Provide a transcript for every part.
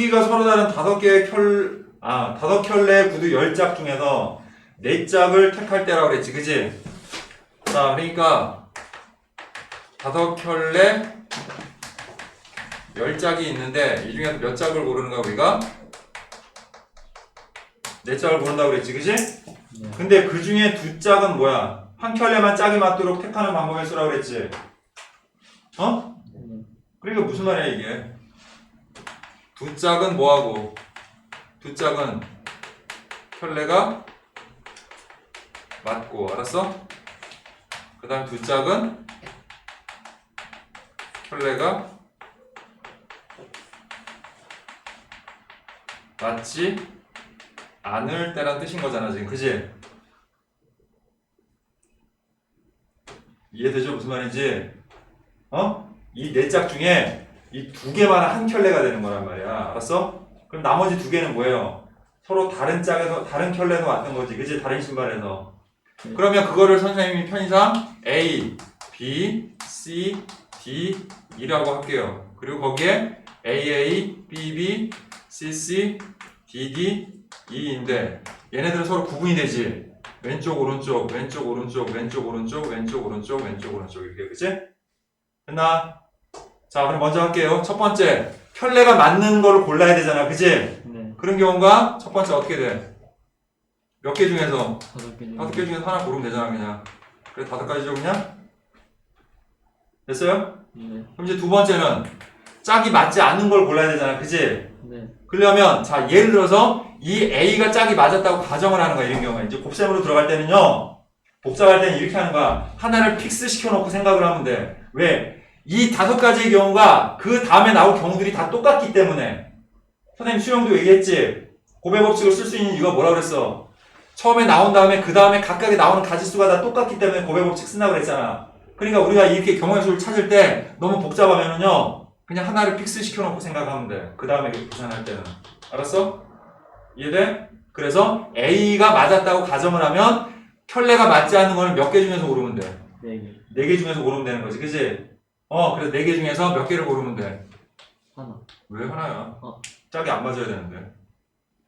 크기가 서로 다른 다섯 개의 켤, 아, 다섯 켤레의 구두 열 짝 중에서 네 짝을 택할 때라고 그랬지, 그지? 자, 그러니까 다섯 켤레 열 짝이 있는데 이 중에서 몇 짝을 고르는 거야 우리가? 네 짝을 고른다고 그랬지, 그지? 네. 근데 그 중에 두 짝은 뭐야? 한 켤레만 짝이 맞도록 택하는 방법을 쓰라고 그랬지. 어? 네. 그러니까 무슨 말이야 이게? 두 짝은 뭐하고? 두 짝은 켤레가 맞고 알았어? 그 다음 두 짝은 켤레가 맞지 않을 때란 뜻인 거잖아 지금 그지? 이해되죠 무슨 말인지? 어? 이 네 짝 중에 이 두 개만 한 켤레가 되는 거란 말이야. 알았어? 그럼 나머지 두 개는 뭐예요? 서로 다른 짝에서 다른 켤레에서 왔던 거지. 그지? 다른 신발에서. 네. 그러면 그거를 선생님이 편의상 A, B, C, D, E라고 할게요. 그리고 거기에 AA, BB, CC, DD, E인데 얘네들은 서로 구분이 되지. 왼쪽 오른쪽 왼쪽 오른쪽 왼쪽 오른쪽 왼쪽 오른쪽 왼쪽 오른쪽 이렇게 그치? 됐나? 자 그럼 먼저 할게요 첫 번째 켤레가 맞는 거를 골라야 되잖아 그치? 네. 그런 경우가 첫 번째 어떻게 돼? 몇 개 중에서 다섯 개 중에. 다섯 개 중에서 하나 고르면 되잖아 그냥 그래 다섯 가지죠 그냥? 됐어요? 네. 그럼 이제 두 번째는 짝이 맞지 않는 걸 골라야 되잖아 그치? 네. 그러려면 자 예를 들어서 이 A가 짝이 맞았다고 가정을 하는 거야 이런 경우에 이제 곱셈으로 들어갈 때는요 복잡할 때는 이렇게 하는 거야 하나를 픽스 시켜놓고 생각을 하면 돼 왜? 이 다섯 가지의 경우가 그 다음에 나올 경우들이 다 똑같기 때문에 선생님 수영도 얘기했지 고배 법칙을 쓸 수 있는 이유가 뭐라 그랬어 처음에 나온 다음에 그 다음에 각각에 나오는 가지수가 다 똑같기 때문에 고배 법칙 쓴다고 그랬잖아 그러니까 우리가 이렇게 경우의 수를 찾을 때 너무 복잡하면은요 그냥 하나를 픽스 시켜놓고 생각하면 돼. 그 다음에 계산할 때는. 알았어? 이해돼? 그래서 A가 맞았다고 가정을 하면 켤레가 맞지 않는 거는 몇 개 중에서 고르면 돼. 네 개. 네 개 중에서 고르면 되는 거지. 그지? 어, 그래서 네 개 중에서 몇 개를 고르면 돼. 하나. 왜 하나야? 어. 짝이 안 맞아야 되는데.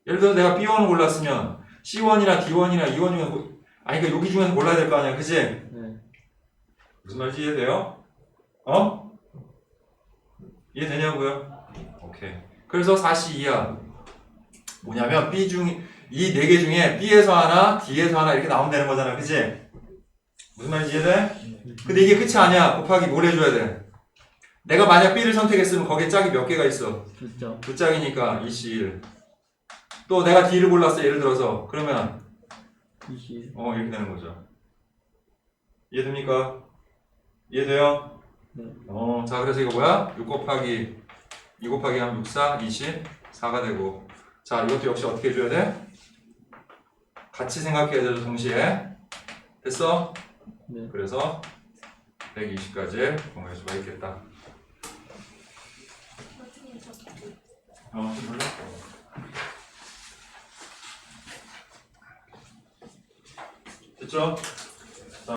예를 들어 내가 B1을 골랐으면 C1이나 D1이나 E1 중에서 고... 아니 그러니까 여기 중에서 골라야 될 거 아니야. 그지? 네. 무슨 말인지 이해돼요? 어? 이해되냐고요? 오케이. 그래서 42야. 뭐냐면 B 중, 이 네 개 중에 B에서 하나, D에서 하나 이렇게 나오면 되는 거잖아. 그지? 무슨 말인지 이해돼? 근데 이게 끝이 아니야. 곱하기 뭘 해줘야 돼? 내가 만약 B를 선택했으면 거기에 짝이 몇 개가 있어? 두 점. 두 짝이니까 21. 또 내가 D를 골랐어. 예를 들어서. 그러면 이십. 어 이렇게 되는 거죠. 이해됩니까? 이해돼요? 네. 어, 자 그래서 이거 뭐야? 6 곱하기 2 곱하기 하면 6, 4, 20, 4가 되고 자 이것도 역시 어떻게 해줘야 돼? 같이 생각해야 되죠 동시에 됐어? 네. 그래서 120까지 공할 수가 있겠다 어? 됐죠?